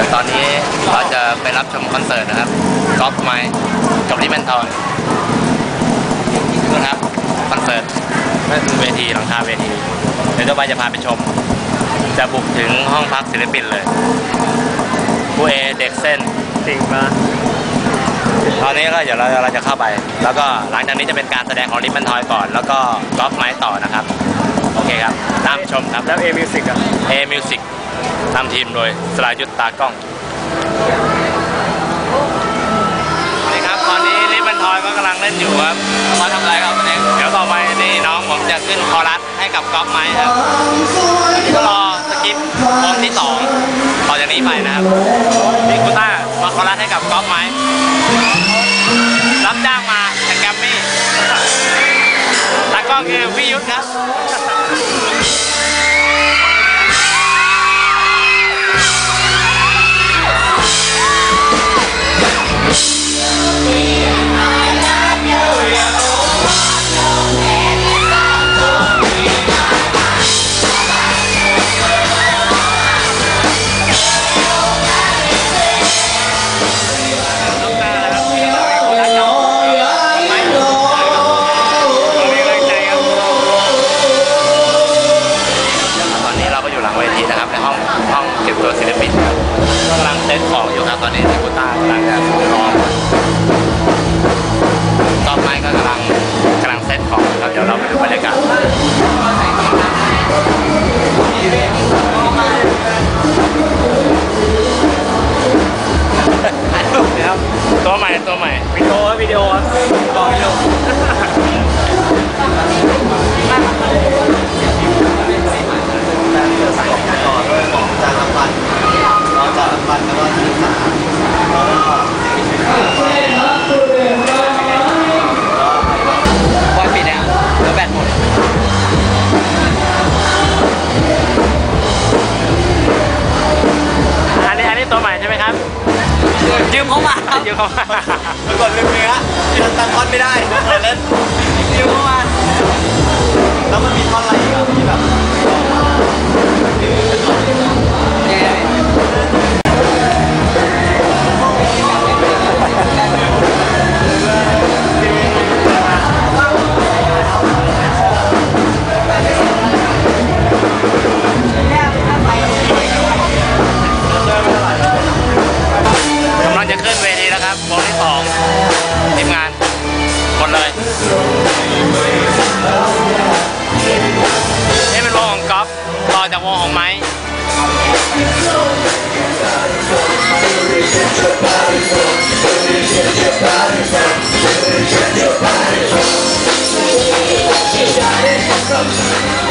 ดี๋ยวตอนนี้เราจะไปรับชมคอนเสิร์ตนะครับกอล์ฟไมค์กับลิแมนทอยนะครับคอนเสิร์ตนั่นคือเวทีหลังคาเวที เดี๋ยวเจ้าไปจะพาไปชม จะบุกถึงห้องพักศิลปินเลยผู้เอเด็กเส้นจริงปะตอนนี้ก็เดี๋ยวเราเราจะเข้าไป แล้วก็หลังจากนี้จะเป็นการแสดงของลิปมันทอยก่อน แล้วก็กอล์ฟไม้ต่อนะครับโอ เคครับ ตามชมครับ แล้วเอมิวสิกอะ A Music นำทีมโดยสรายุทธตากล้องนี่ครับ ตอนนี้ลิปมันทอยก็กำลังเล่นอยู่ครับมาทำอะไรครับวันนี้เดี๋ยวต่อไปนี่น้องผมจะขึ้นคอรัสให้กับกอล์ฟไม้ครับก็รอสกิปวงที่สองต่อจากนี้ไปนะครับ เซตของอยู่ครับตอนนี้ที่กูต้ากำลังจะรอต่อ ยืมเขามายืมเข้ามาเมื่อก่อนลืมเนื้อที่มันตั้งท่อนไม่ได้เล่นยืมเข้ามาแล้วมันมีท่อน อจากวงของไม้เ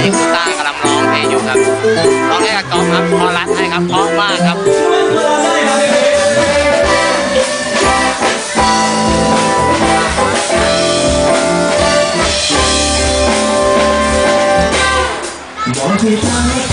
ตอนนี้คุณตากำลังร้องเพลงอยู่ครับร้องให้กับกอฟครับพอรัดให้ครับเพราะมากครับ Thank